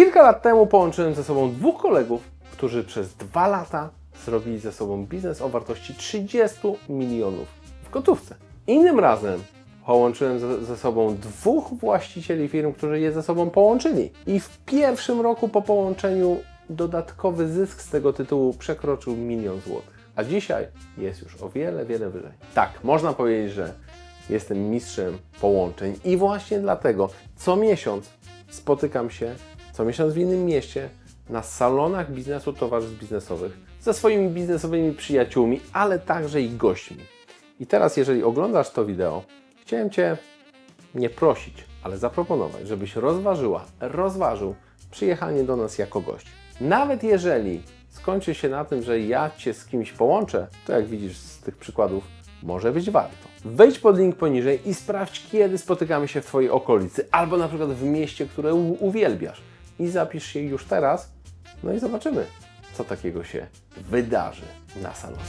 Kilka lat temu połączyłem ze sobą dwóch kolegów, którzy przez dwa lata zrobili ze sobą biznes o wartości 30 milionów w gotówce. Innym razem połączyłem ze, sobą dwóch właścicieli firm, którzy je ze sobą połączyli. I w pierwszym roku po połączeniu dodatkowy zysk z tego tytułu przekroczył milion złotych. A dzisiaj jest już o wiele, wiele wyżej. Tak, można powiedzieć, że jestem mistrzem połączeń i właśnie dlatego co miesiąc spotykam się, co miesiąc w innym mieście, na salonach biznesu towarzystw biznesowych ze swoimi biznesowymi przyjaciółmi, ale także i gośćmi. I teraz, jeżeli oglądasz to wideo, chciałem Cię nie prosić, ale zaproponować, żebyś rozważyła, rozważył przyjechanie do nas jako gość. Nawet jeżeli skończy się na tym, że ja Cię z kimś połączę, to jak widzisz z tych przykładów, może być warto. Wejdź pod link poniżej i sprawdź, kiedy spotykamy się w Twojej okolicy, albo na przykład w mieście, które uwielbiasz. I zapisz się już teraz, no i zobaczymy, co takiego się wydarzy na salonie.